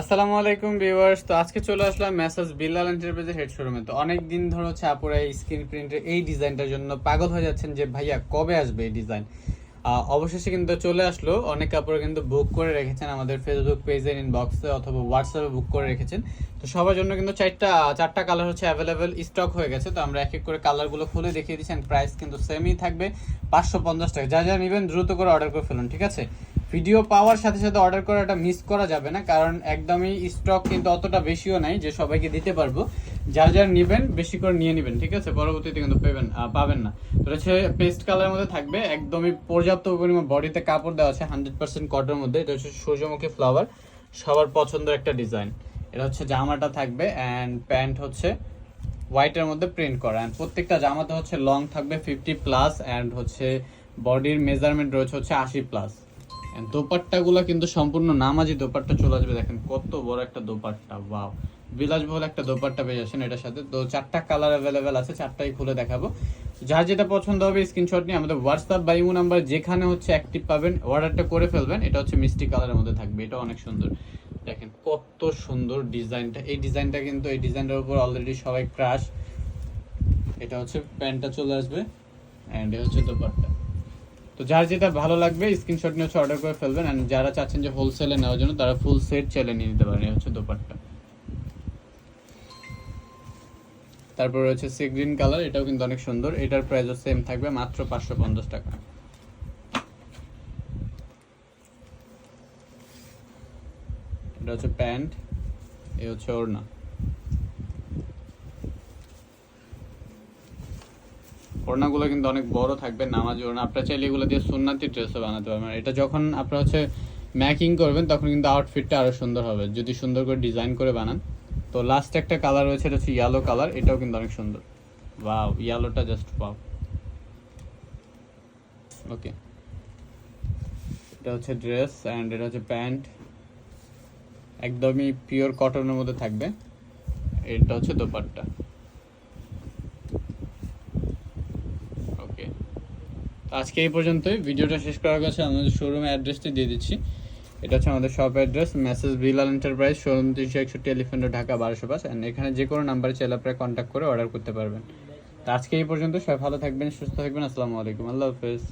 আসসালামু আলাইকুম ভিউয়ার্স। তো আজকে চলে আসলাম মেসাজ বিল্লাল এন্টারপ্রাইজের হেড শোরুমে। তো অনেক দিন ধরে হচ্ছে আপুরা এই স্ক্রিন প্রিন্টের এই ডিজাইনটার জন্য পাগল হয়ে যাচ্ছেন যে, ভাইয়া, কবে আসবে এই ডিজাইন? অবশেষে কিন্তু চলে আসলো। অনেক কাপড় কিন্তু বুক করে রেখেছেন আমাদের ফেসবুক পেজের ইনবক্সে অথবা হোয়াটসঅ্যাপে বুক করে রেখেছেন। তো সবার জন্য কিন্তু চারটা চারটা কালার হচ্ছে অ্যাভেলেবেল স্টক হয়ে গেছে। তো আমরা এক এক করে কালারগুলো খুলে দেখিয়ে দিচ্ছেন প্রাইস কিন্তু সেমই থাকবে। পাঁচশো পঞ্চাশ টাকা। যা যা নেবেন দ্রুত করে অর্ডার করে ফেলুন, ঠিক আছে? ভিডিও পাওয়ার সাথে সাথে অর্ডার করাটা মিস করা যাবে না, কারণ একদমই স্টক কিন্তু অতটা বেশিও নাই যে সবাইকে দিতে পারব। যার যার নেবেন, বেশি করে নিয়ে নেবেন, ঠিক আছে? পরবর্তীতে কিন্তু পেবেন পাবেন না। তো হচ্ছে পেস্ট কালারের মধ্যে থাকবে, একদমই পর্যাপ্ত পরিমাণ বডিতে কাপড় দেওয়া আছে হান্ড্রেড পার্সেন্ট কটনের মধ্যে। এটা হচ্ছে সূর্যমুখী ফ্লাওয়ার সবার পছন্দের একটা ডিজাইন এটা হচ্ছে জামাটা থাকবে অ্যান্ড প্যান্ট হচ্ছে হোয়াইটের মধ্যে প্রিন্ট করা। অ্যান্ড প্রত্যেকটা জামাতে হচ্ছে লং থাকবে ফিফটি প্লাস অ্যান্ড হচ্ছে বডির মেজারমেন্ট রয়েছে হচ্ছে আশি প্লাস দোপাট্টাগুলো কিন্তু সম্পূর্ণ নামাজি দোপাট্টা চলে আসবে, দেখেন কত বড় একটা দোপাট্টা ওয়াও বিলাসবহুল একটা দোপাট্টা পেয়ে যাচ্ছেন এটার সাথে। তো চারটা কালার অ্যাভেলেবেল আছে, চারটাই খুলে দেখাবো। যার যেটা পছন্দ হবে স্ক্রিনশট নিয়ে আমাদের হোয়াটসঅ্যাপ বা নাম্বার যেখানে হচ্ছে অ্যাক্টিভ পাবেন অর্ডারটা করে ফেলবেন, এটা হচ্ছে মিষ্টি কালারের মধ্যে থাকবে এটা অনেক সুন্দর। দেখেন কত সুন্দর ডিজাইনটা, এই ডিজাইনটা কিন্তু, এই ডিজাইনটার উপর অলরেডি সবাই ক্রাশ এটা হচ্ছে প্যান্টটা চলে আসবে অ্যান্ড এটা হচ্ছে দোপাট্টা। তো যার যেটা ভালো লাগবে স্ক্রিনশট নিয়ে হচ্ছে অর্ডার করে ফেলবেন এন্ড যারা চাচ্ছেন যে হোলসেলে নেওয়ার জন্য, তারা ফুল সেট চাইলে নিয়ে নিতে পারেন হচ্ছে দোপাট্টা। তারপর রয়েছে সি গ্রিন কালার এটাও কিন্তু অনেক সুন্দর, এটার প্রাইসও সেম থাকবে মাত্র পাঁচশো পঞ্চাশ টাকা। এটা হচ্ছে প্যান্ট, এ হচ্ছে ওড়না। ওড়নাগুলো কিন্তু অনেক বড় থাকবে, নামাজ ওড়না আপনারা চাইলে এগুলো দিয়ে সুন্নাতি ড্রেসও বানাতে পারবেন। এটা যখন আপনারা হচ্ছে ম্যাকিং করবেন, তখন কিন্তু আউটফিটটা আরও সুন্দর হবে। যদি সুন্দর করে ডিজাইন করে বানান। তো লাস্ট একটা কালার রয়েছে, এটা হচ্ছে ইয়েলো কালার এটাও কিন্তু অনেক সুন্দর। ওয়াও ইয়েলোটা জাস্ট পাও ওকে এটা হচ্ছে ড্রেস অ্যান্ড এটা হচ্ছে প্যান্ট একদমই পিওর কটনের মধ্যে থাকবে। এটা হচ্ছে দোপাট্টা ওকে আজকে এই পর্যন্তই। ভিডিওটা শেষ করার কাছে আমাদের শোরুমের অ্যাড্রেসটি দিয়ে দিচ্ছি, এটা হচ্ছে আমাদের shop address message Bilal enterprise showroom তিনশো একষট্টি এলিফেন্ট ঢাকা বারোশো পাঁচ। অ্যান্ড এখানে যে কোনো নাম্বারে চাইলে আপনারা কন্ট্যাক্ট করে অর্ডার করতে পারবেন। তো আজকে এই পর্যন্ত, সবাই ভালো থাকবেন, সুস্থ থাকবেন। আসসালামু আলাইকুম। আল্লাহ হাফেজ।